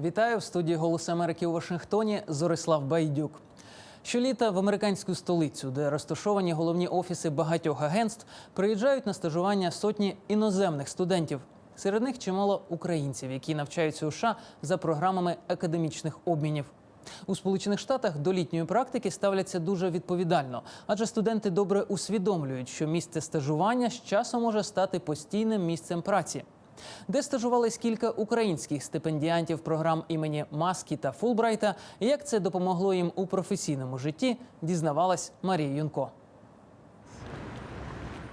Вітаю в студії Голос Америки у Вашингтоні. Зорислав Байдюк. Щоліта в американську столицю, де розташовані головні офіси багатьох агентств, приїжджають на стажування сотні іноземних студентів. Серед них чимало українців, які навчаються у США за програмами академічних обмінів. У Сполучених Штатах до літньої практики ставляться дуже відповідально, адже студенти добре усвідомлюють, що місце стажування з часом може стати постійним місцем праці. Де стажувались кілька українських стипендіантів програм імені Маскі та Фулбрайта, як це допомогло їм у професійному житті, дізнавалась Марія Юнко.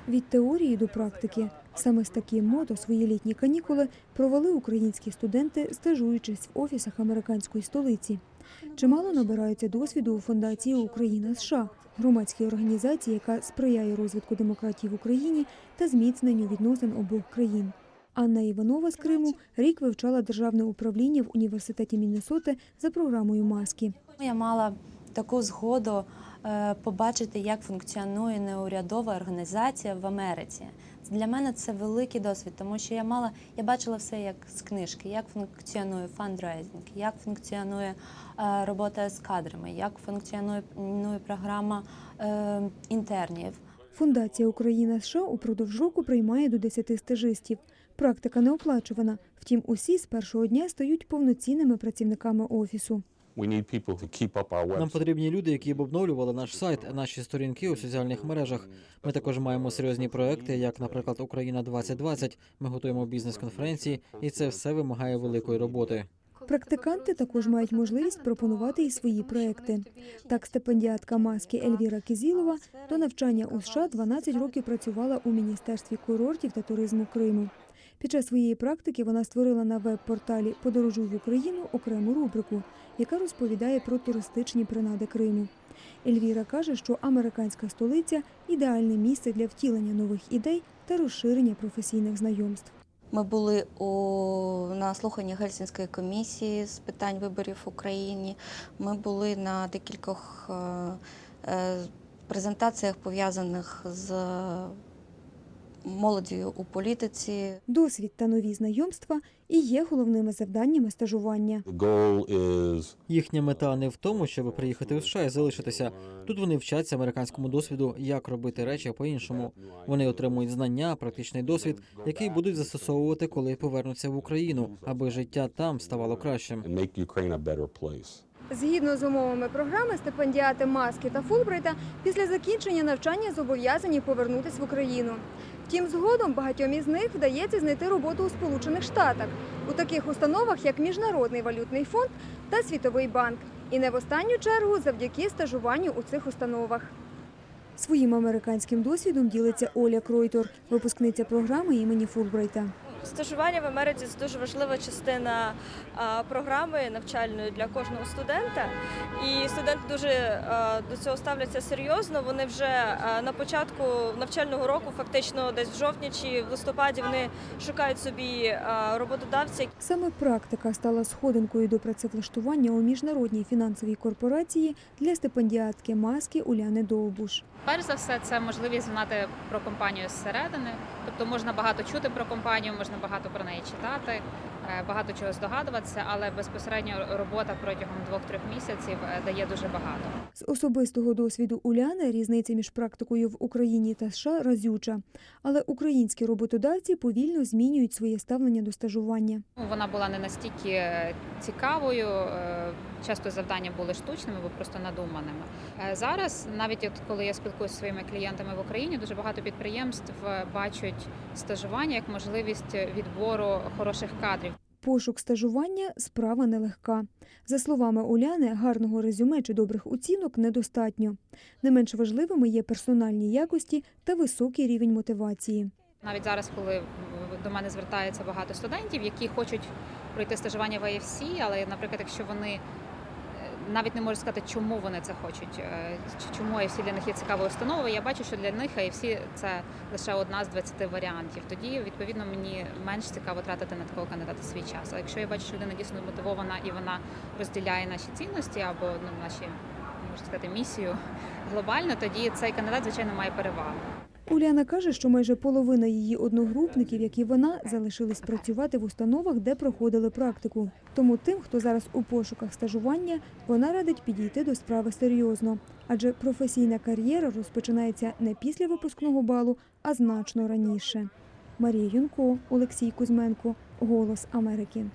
Від теорії до практики саме з таким мото свої літні канікули провели українські студенти, стажуючись в офісах американської столиці. Чимало набираються досвіду у фундації Україна США, громадській організації, яка сприяє розвитку демократії в Україні та зміцненню відносин обох країн. Анна Іванова з Криму рік вивчала державне управління в університеті Міннесоти за програмою Маски. Я мала таку згоду е, побачити, як функціонує неурядова організація в Америці. Для мене це великий досвід, тому що я мала я бачила все як з книжки, як функціонує фандрайзинг, як функціонує е, робота з кадрами, як функціонує ну, програма е, інтернів. Фундація Україна США упродовж року приймає до 10 стажистів. Практика не оплачувана. Втім, усі з першого дня стають повноцінними працівниками офісу. Нам потрібні люди, які б обновлювали наш сайт, наші сторінки у соціальних мережах. Ми також маємо серйозні проекти, як, наприклад, Україна 2020 Ми готуємо бізнес-конференції, і це все вимагає великої роботи. Практиканти також мають можливість пропонувати і свої проекти. Так, стипендіатка маски Ельвіра Кізілова до навчання у США 12 років працювала у міністерстві курортів та туризму Криму. Під час своєї практики вона створила на веб-порталі Подорожуй в Україну окрему рубрику, яка розповідає про туристичні принади Криму. Ельвіра каже, що американська столиця ідеальне місце для втілення нових ідей та розширення професійних знайомств. Ми були у на слуханні Гельсінської комісії з питань виборів в Україні. Ми були на декількох е, е, презентаціях пов'язаних з молоддю у політиці. Досвід та нові знайомства і є головними завданнями стажування. Їхня мета не в тому, щоб приїхати у США і залишитися. Тут вони вчаться американському досвіду, як робити речі по-іншому. Вони отримують знання, практичний досвід, який будуть застосовувати, коли повернуться в Україну, аби життя там ставало кращим. Згідно з умовами програми, стипендіати Маски та Фулбрайта після закінчення навчання зобов'язані повернутися в Україну. Втім, згодом багатьом із них вдається знайти роботу у Сполучених Штатах у таких установах, як Міжнародний валютний фонд та Світовий банк. І не в останню чергу завдяки стажуванню у цих установах. Своїм американським досвідом ділиться Оля Кройтор, випускниця програми імені Фулбрайта. Стажування в Америці це дуже важлива частина програми навчальної для кожного студента. І студенти дуже до цього ставляться серйозно. Вони вже на початку навчального року, фактично десь в жовтні чи в листопаді, вони шукають собі роботодавця, Саме практика стала сходинкою до працевлаштування у міжнародній фінансовій корпорації для стипендіатки маски Уляни Довбуш. Перш за все, це можливість знати про компанію зсередини. Тобто можна багато чути про компанію, можна багато про неї читати, багато чого здогадуватися, але безпосередньо робота протягом двох-трьох місяців е, дає дуже багато. З особистого досвіду Уляни різниця між практикою в Україні та США разюча. Але українські роботодавці повільно змінюють своє ставлення до стажування. Ну, Вона була не настільки е, цікавою. е, Часто завдання були штучними або просто надуманими. Е, Зараз, навіть от коли я спілкуюся зі своїми клієнтами в Україні, дуже багато підприємств е, бачать стажування як можливість відбору хороших кадрів. Пошук стажування справа нелегка. За словами Уляни, гарного резюме чи добрих оцінок недостатньо. Не менш важливими є персональні якості та високий рівень мотивації. Навіть зараз, коли до мене звертається багато студентів, які хочуть пройти стажування в AFC, але, наприклад, якщо вони навіть не можуть сказати, чому вони це хочуть, е, чому AFC для них є цікавою установою, я бачу, що для них AFC – це лише одна з 20 варіантів. Тоді, відповідно, мені менш цікаво тратити на такого кандидата свій час. А якщо я бачу, що людина дійсно мотивована і вона розділяє наші цінності або ну, наші, можна сказати, місію глобально, тоді цей кандидат, звичайно, має перевагу. Уляна каже, що майже половина її одногрупників, як і вона, залишились працювати в установах, де проходили практику. Тому тим, хто зараз у пошуках стажування, вона радить підійти до справи серйозно, адже професійна кар'єра розпочинається не після випускного балу, а значно раніше. Марія Юнко, Олексій Кузьменко, Голос Америки.